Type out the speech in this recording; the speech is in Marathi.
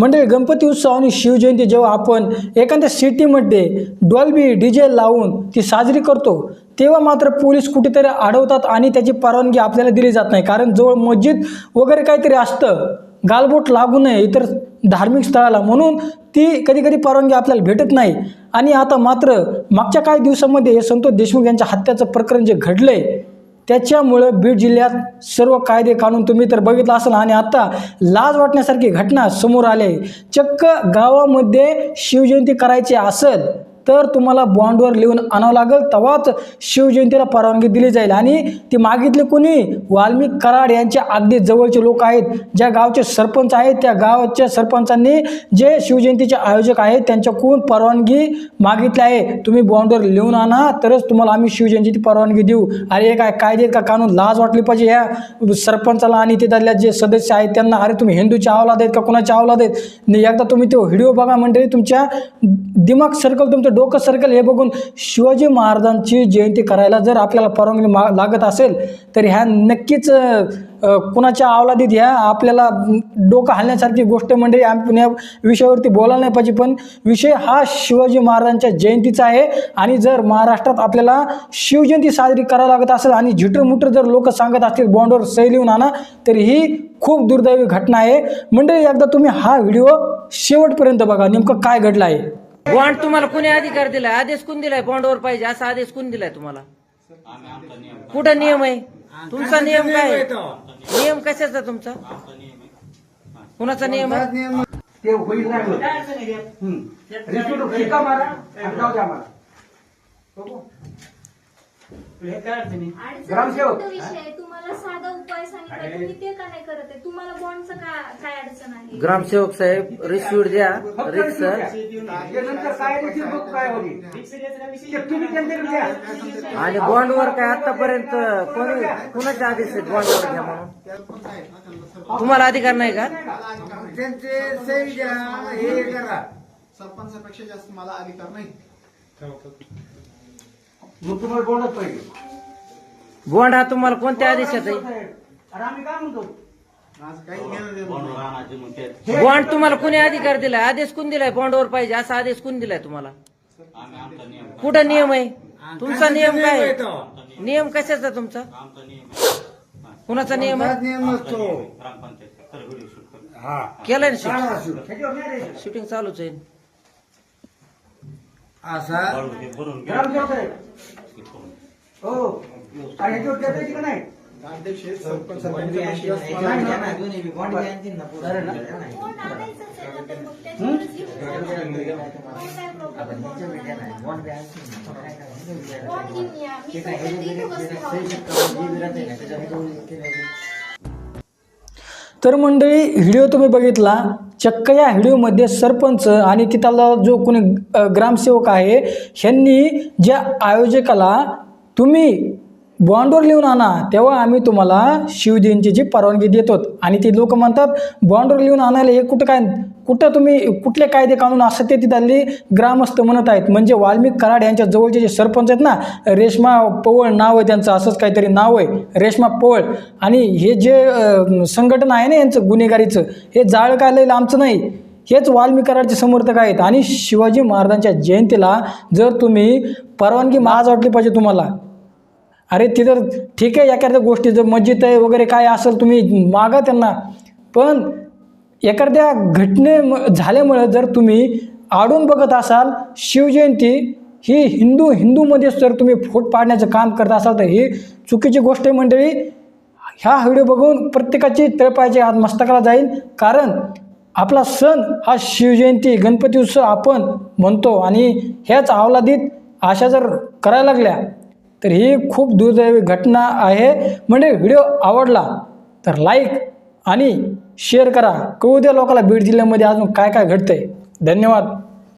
मंडळी गणपती उत्सव आणि शिवजयंती जेव्हा आपण एखाद्या सिटीमध्ये डॉल्बी डी जे लावून ती साजरी करतो तेव्हा मात्र पोलीस कुठेतरी अडवतात आणि त्याची परवानगी आपल्याला दिली जात नाही. कारण जवळ मस्जिद वगैरे काहीतरी असतं गालबोट लागू नये इतर धार्मिक स्थळाला. म्हणून ती कधी कधी परवानगी आपल्याला भेटत नाही. आणि आता मात्र मागच्या काही दिवसामध्ये संतोष देशमुख यांच्या हत्याचं प्रकरण जे घडलं आहे त्याच्यामुळं बीड जिल्ह्यात सर्व कायदे कानून तुम्ही तर बघितलं असेल आणि आता लाज वाटण्यासारखी घटना समोर आले. चक्क गावामध्ये शिवजयंती करायची असेल तर तुम्हाला बॉन्डवर लिहून आणावं लागेल. तेव्हाच शिवजयंतीला परवानगी दिली जाईल. आणि ती मागितली कोणी? वाल्मिक कराड यांच्या अगदी जवळचे लोक आहेत. ज्या गावचे सरपंच आहेत त्या गावाच्या सरपंचांनी जे शिवजयंतीचे आयोजक आहेत त्यांच्याकडून परवानगी मागितली आहे. तुम्ही बॉन्डवर लिहून आणा तरच तुम्हाला आम्ही शिवजयंतीची परवानगी देऊ. अरे हे काय कायदे का? कानून लाज वाटली पाहिजे ह्या सरपंचाला आणि तिथल्या जे सदस्य आहेत त्यांना. अरे तुम्ही हिंदूच्या आवला देत का? कोणाच्या आवला देत एकदा तुम्ही तो व्हिडिओ बघा मंडळी. तुमच्या दिमाग सर्कल तुमचं डोकं सर्कल. हे बघून शिवाजी महाराजांची जयंती करायला जर आपल्याला परवानगी मा लागत असेल तर ह्या नक्कीच कुणाच्या अवलादीत ह्या आपल्याला डोकं हलण्यासारखी गोष्ट म्हणजे आपण या विषयावरती बोलायला नाही पाहिजे. पण विषय हा शिवाजी महाराजांच्या जयंतीचा आहे. आणि जर महाराष्ट्रात आपल्याला शिवजयंती साजरी करावी लागत असेल आणि झिटरमुटर जर लोक सांगत असतील बॉन्डवर सही लिहून आणा तर ही खूप दुर्दैवी घटना आहे. म्हणजे एकदा तुम्ही हा व्हिडिओ शेवटपर्यंत बघा. नेमकं काय घडलं आहे? बॉन्ड तुम्हाला कोणी अधिकार दिलाय आदेश कोण दिलाय बॉन्डवर पाहिजे असा आदेश कोण दिलाय तुम्हाला कुठं नियम आहे तुमचा नियम काय आहे? नियम कशाचा तुमचा कुणाचा नियम आहे ते होईल नाही होत. हम्म. रिपीट शिक्का मारा आणि जाऊ द्या आम्हाला. बघू. हे काय अडचणी? ग्रामसेवक. अडचणीचा विषय आहे. तुम्हाला साधा उपाय सांगितला तुम्ही ते का नाही करत आहे? तुम्हाला बॉन्डचं का काय अडचण आहे ग्रामसेवक साहेब रिस्यूट द्या द्या. हे नंतर काय रिसीव बघू काय होईल. ते तुम्ही त्यांच्याकडे द्या. आणि बॉन्डवर काय आतापर्यंत कोणी कुणाचे आदेश आहेत बॉन्डवर घ्या म्हणून? तुम्हाला अधिकार नाही का? त्यांचे सही द्या हे करा. सरपंचापेक्षा जास्त मला अधिकार नाही. मग तुम्हाला बोलत पाहिजे. बॉन्ड हा तुम्हाला कोणत्या आदेशात आहे? अरे आम्ही काय म्हणतो? माझं काही घेणं देणं नाही. बॉन्ड तुम्हाला कोणी अधिकार दिलाय? आदेश कोण दिलाय? बॉन्डवर पाहिजे असा आदेश कोण दिलाय तुम्हाला? कुठं नियम आहे? तुमचा नियम काय आहे? नियम कशाचा तुमचा? कुणाचा नियम आहे? नियम नसतो. हा. केलाय ना काढा शूटिंग चालूच आहे. असा? ग्रामसेवक साहेब. हो. काय ह्याच्यावर देता येईल का नाही? अध्यक्ष सरपंच तर मंडळी व्हिडिओ तुम्ही बघितला. चक्क या व्हिडिओमध्ये सरपंच आणि तिथला जो कोणी ग्रामसेवक आहे ह्यांनी ज्या आयोजकाला तुम्ही बॉन्डवर लिहून आणा. तेव्हा आम्ही तुम्हाला शिवजयंतीची परवानगी देतो आणि ती लोक म्हणतात बॉन्डवर लिहून आणायला हे कुठं काय कुठं तुम्ही कुठले कायदे कानून असं ते तिथली ग्रामस्थ म्हणत आहेत. म्हणजे वाल्मिक कराड यांच्या जवळचे जे सरपंच आहेत ना रेश्मा पवळ नाव आहे त्यांचं असंच काहीतरी नाव आहे रेश्मा पवळ. आणि हे जे संघटन आहे ना यांचं गुन्हेगारीचं हे जाळ काय आमचं नाही. हेच वाल्मिकराडचे समर्थक आहेत. आणि शिवाजी महाराजांच्या जयंतीला जर तुम्ही परवानगी माज वाटली पाहिजे तुम्हाला अरे तिथं ठीक आहे एखाद्या गोष्टी जर मस्जिद आहे वगैरे काय असेल तुम्ही मागा त्यांना. पण एखाद्या घटने झाल्यामुळं जर तुम्ही आडून बघत असाल शिवजयंती ही हिंदू हिंदूमध्ये जर तुम्ही फूट पाडण्याचं काम करत असाल तर ही चुकीची गोष्ट आहे मंडळी. ह्या व्हिडिओ बघून प्रत्येकाची तळपायची आज मस्तकाला जाईल कारण आपला सण हा शिवजयंती गणपती उत्सव आपण म्हणतो आणि ह्याच अवलादीत आशा जर करायला लागल्या तर ही खूप दुर्दैवी घटना आहे. म्हणजे व्हिडिओ आवडला तर लाईक आणि शेअर करा. कळू द्या लोकांना बीड जिल्ह्यामध्ये अजून काय काय घडतंय. धन्यवाद.